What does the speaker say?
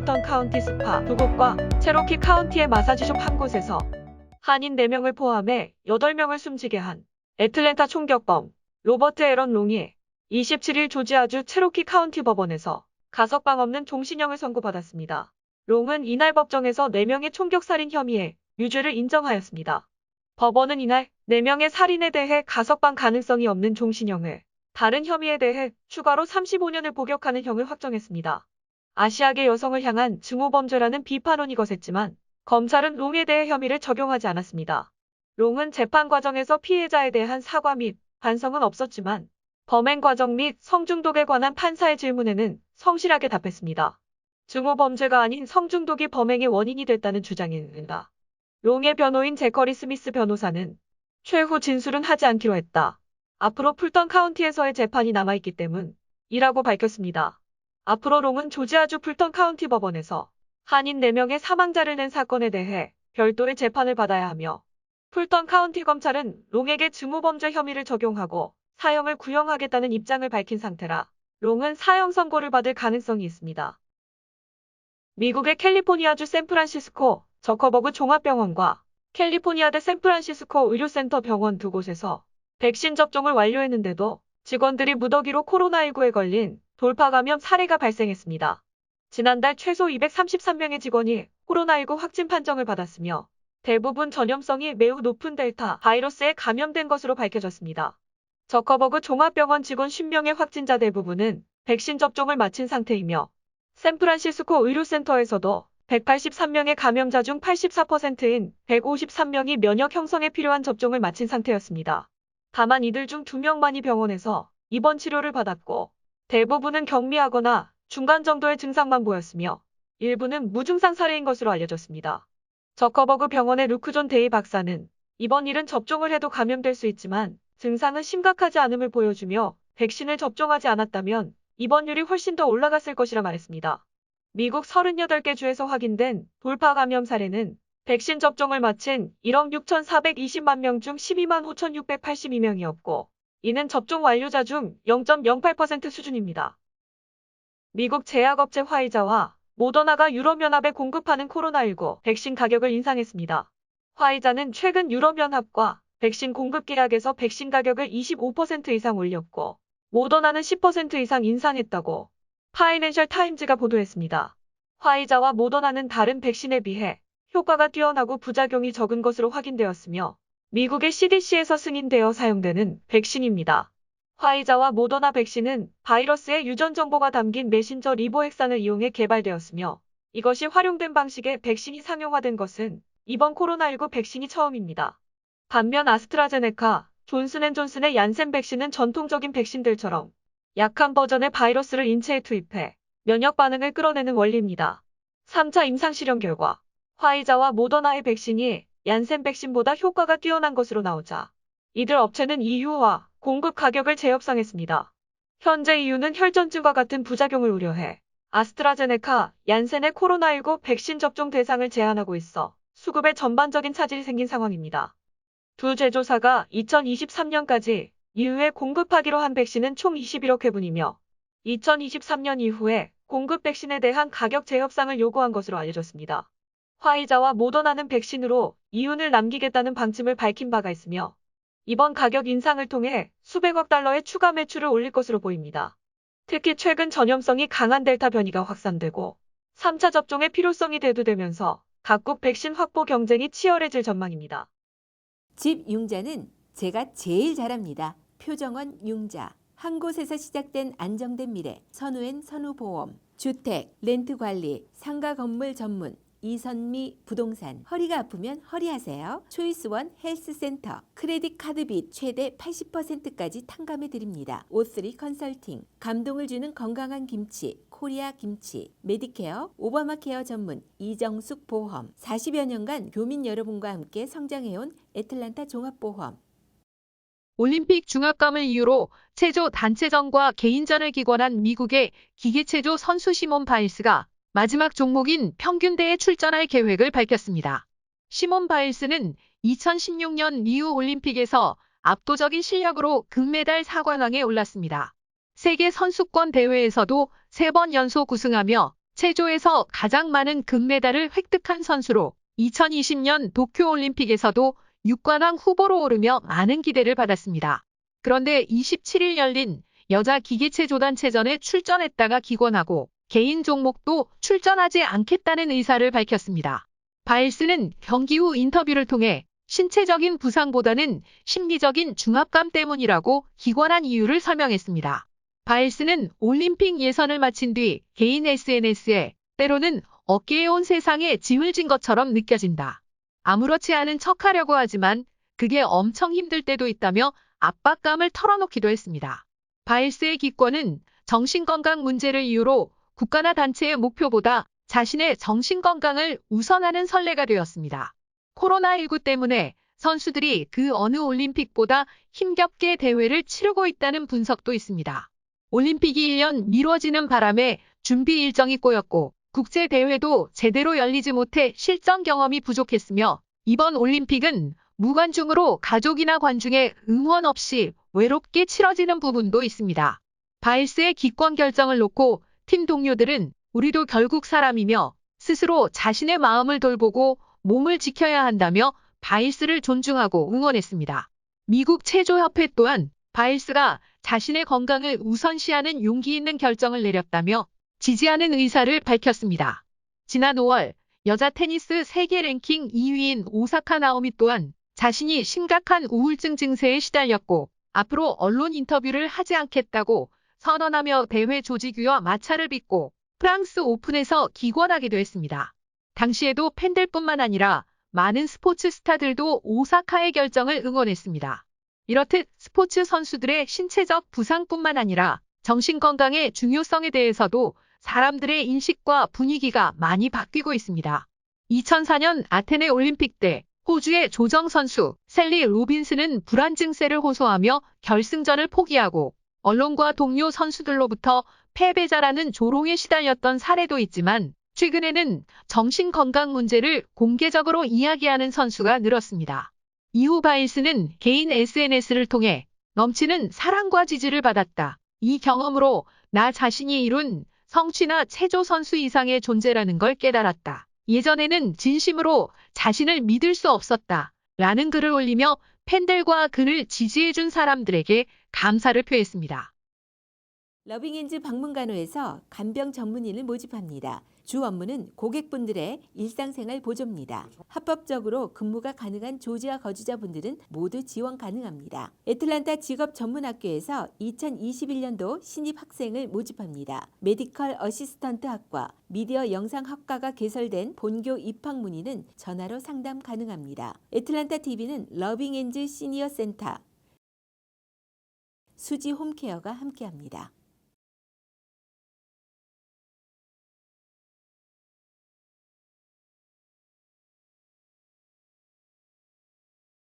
풀턴 카운티 스파 두 곳과 체로키 카운티의 마사지숍 한 곳에서 한인 4명을 포함해 8명을 숨지게 한 애틀랜타 총격범 로버트 에런 롱이 27일 조지아주 체로키 카운티 법원에서 가석방 없는 종신형을 선고받았습니다. 롱은 이날 법정에서 4명의 총격살인 혐의에 유죄를 인정하였습니다. 법원은 이날 4명의 살인에 대해 가석방 가능성이 없는 종신형을 다른 혐의에 대해 추가로 35년을 복역하는 형을 확정했습니다. 아시아계 여성을 향한 증오범죄라는 비판론이 거셌지만 검찰은 롱에 대해 혐의를 적용하지 않았습니다. 롱은 재판 과정에서 피해자에 대한 사과 및 반성은 없었지만 범행 과정 및 성중독에 관한 판사의 질문에는 성실하게 답했습니다. 증오범죄가 아닌 성중독이 범행의 원인이 됐다는 주장입니다. 롱의 변호인 제커리 스미스 변호사는 최후 진술은 하지 않기로 했다. 앞으로 풀턴 카운티에서의 재판이 남아있기 때문이라고 밝혔습니다. 앞으로 롱은 조지아주 풀턴 카운티 법원에서 한인 4명의 사망자를 낸 사건에 대해 별도의 재판을 받아야 하며 풀턴 카운티 검찰은 롱에게 증오범죄 혐의를 적용하고 사형을 구형하겠다는 입장을 밝힌 상태라 롱은 사형 선고를 받을 가능성이 있습니다. 미국의 캘리포니아주 샌프란시스코 저커버그 종합병원과 캘리포니아대 샌프란시스코 의료센터 병원 두 곳에서 백신 접종을 완료했는데도 직원들이 무더기로 코로나19에 걸린 돌파 감염 사례가 발생했습니다. 지난달 최소 233명의 직원이 코로나19 확진 판정을 받았으며 대부분 전염성이 매우 높은 델타 바이러스에 감염된 것으로 밝혀졌습니다. 저커버그 종합병원 직원 10명의 확진자 대부분은 백신 접종을 마친 상태이며 샌프란시스코 의료센터에서도 183명의 감염자 중 84%인 153명이 면역 형성에 필요한 접종을 마친 상태였습니다. 다만 이들 중 2명만이 병원에서 입원 치료를 받았고 대부분은 경미하거나 중간 정도의 증상만 보였으며 일부는 무증상 사례인 것으로 알려졌습니다. 저커버그 병원의 루크존 데이 박사는 이번 일은 접종을 해도 감염될 수 있지만 증상은 심각하지 않음을 보여주며 백신을 접종하지 않았다면 입원율이 훨씬 더 올라갔을 것이라 말했습니다. 미국 38개 주에서 확인된 돌파 감염 사례는 백신 접종을 마친 1억 6,420만 명 중 12만 5,682명이었고, 이는 접종 완료자 중 0.08% 수준입니다. 미국 제약업체 화이자와 모더나가 유럽연합에 공급하는 코로나19 백신 가격을 인상했습니다. 화이자는 최근 유럽연합과 백신 공급 계약에서 백신 가격을 25% 이상 올렸고, 모더나는 10% 이상 인상했다고 파이낸셜 타임즈가 보도했습니다. 화이자와 모더나는 다른 백신에 비해 효과가 뛰어나고 부작용이 적은 것으로 확인되었으며 미국의 CDC에서 승인되어 사용되는 백신입니다. 화이자와 모더나 백신은 바이러스의 유전 정보가 담긴 메신저 리보핵산을 이용해 개발되었으며 이것이 활용된 방식의 백신이 상용화된 것은 이번 코로나19 백신이 처음입니다. 반면 아스트라제네카, 존슨앤존슨의 얀센 백신은 전통적인 백신들처럼 약한 버전의 바이러스를 인체에 투입해 면역 반응을 끌어내는 원리입니다. 3차 임상 실험 결과 화이자와 모더나의 백신이 얀센 백신보다 효과가 뛰어난 것으로 나오자 이들 업체는 EU와 공급 가격을 재협상했습니다. 현재 EU는 혈전증과 같은 부작용을 우려해 아스트라제네카, 얀센의 코로나19 백신 접종 대상을 제한하고 있어 수급에 전반적인 차질이 생긴 상황입니다. 두 제조사가 2023년까지 EU에 공급하기로 한 백신은 총 21억 회분이며 2023년 이후에 공급 백신에 대한 가격 재협상을 요구한 것으로 알려졌습니다. 화이자와 모더나는 백신으로 이윤을 남기겠다는 방침을 밝힌 바가 있으며 이번 가격 인상을 통해 수백억 달러의 추가 매출을 올릴 것으로 보입니다. 특히 최근 전염성이 강한 델타 변이가 확산되고 3차 접종의 필요성이 대두되면서 각국 백신 확보 경쟁이 치열해질 전망입니다. 집 융자는 제가 제일 잘합니다. 표정원 융자. 한 곳에서 시작된 안정된 미래. 선우엔 선우보험. 주택, 렌트 관리, 상가 건물 전문. 이선미 부동산. 허리가 아프면 허리하세요. 초이스원 헬스센터. 크레딧 카드빚 최대 80%까지 탕감해 드립니다. 오쓰리 컨설팅. 감동을 주는 건강한 김치. 코리아 김치, 메디케어, 오바마 케어 전문 이정숙 보험, 40여 년간 교민 여러분과 함께 성장해온 애틀란타 종합보험, 올림픽 중압감을 이유로 체조 단체전과 개인전을 기권한 미국의 기계체조 선수 시몬 바일스가 마지막 종목인 평균대에 출전할 계획을 밝혔습니다. 시몬 바일스는 2016년 리우 올림픽에서 압도적인 실력으로 금메달 4관왕에 올랐습니다. 세계 선수권 대회에서도 3번 연속 우승하며 체조에서 가장 많은 금메달을 획득한 선수로 2020년 도쿄올림픽에서도 6관왕 후보로 오르며 많은 기대를 받았습니다. 그런데 27일 열린 여자 기계체조 단체전에 출전했다가 기권하고 개인 종목도 출전하지 않겠다는 의사를 밝혔습니다. 바일스는 경기 후 인터뷰를 통해 신체적인 부상보다는 심리적인 중압감 때문이라고 기권한 이유를 설명했습니다. 바일스는 올림픽 예선을 마친 뒤 개인 SNS에 때로는 어깨에 온 세상에 짐을 진 것처럼 느껴진다. 아무렇지 않은 척하려고 하지만 그게 엄청 힘들 때도 있다며 압박감을 털어놓기도 했습니다. 바일스의 기권은 정신건강 문제를 이유로 국가나 단체의 목표보다 자신의 정신건강을 우선하는 선례가 되었습니다. 코로나19 때문에 선수들이 그 어느 올림픽보다 힘겹게 대회를 치르고 있다는 분석도 있습니다. 올림픽이 1년 미뤄지는 바람에 준비 일정이 꼬였고 국제대회도 제대로 열리지 못해 실전 경험이 부족했으며 이번 올림픽은 무관중으로 가족이나 관중의 응원 없이 외롭게 치러지는 부분도 있습니다. 바일스의 기권 결정을 놓고 팀 동료들은 우리도 결국 사람이며 스스로 자신의 마음을 돌보고 몸을 지켜야 한다며 바일스를 존중하고 응원했습니다. 미국 체조협회 또한 바일스가 자신의 건강을 우선시하는 용기 있는 결정을 내렸다며 지지하는 의사를 밝혔습니다. 지난 5월 여자 테니스 세계 랭킹 2위인 오사카 나오미 또한 자신이 심각한 우울증 증세에 시달렸고 앞으로 언론 인터뷰를 하지 않겠다고 선언하며 대회 조직위와 마찰을 빚고 프랑스 오픈에서 기권하기도 했습니다. 당시에도 팬들뿐만 아니라 많은 스포츠 스타들도 오사카의 결정을 응원했습니다. 이렇듯 스포츠 선수들의 신체적 부상뿐만 아니라 정신 건강의 중요성에 대해서도 사람들의 인식과 분위기가 많이 바뀌고 있습니다. 2004년 아테네 올림픽 때 호주의 조정 선수 셀리 로빈스는 불안 증세를 호소하며 결승전을 포기하고 언론과 동료 선수들로부터 패배자라는 조롱에 시달렸던 사례도 있지만 최근에는 정신건강 문제를 공개적으로 이야기하는 선수가 늘었습니다. 이후 바일스는 개인 SNS를 통해 넘치는 사랑과 지지를 받았다. 이 경험으로 나 자신이 이룬 성취나 체조 선수 이상의 존재라는 걸 깨달았다. 예전에는 진심으로 자신을 믿을 수 없었다. 라는 글을 올리며 팬들과 그를 지지해준 사람들에게 감사를 표했습니다. 러빙엔즈 방문간호에서 간병 전문의를 모집합니다. 주 업무는 고객분들의 일상생활 보조입니다. 합법적으로 근무가 가능한 조지아 거주자분들은 모두 지원 가능합니다. 애틀란타 직업 전문학교에서 2021년도 신입 학생을 모집합니다. 메디컬 어시스턴트 학과, 미디어 영상 학과가 개설된 본교 입학 문의는 전화로 상담 가능합니다. 애틀란타 TV는 러빙엔즈 시니어 센터, 수지 홈케어가 함께합니다.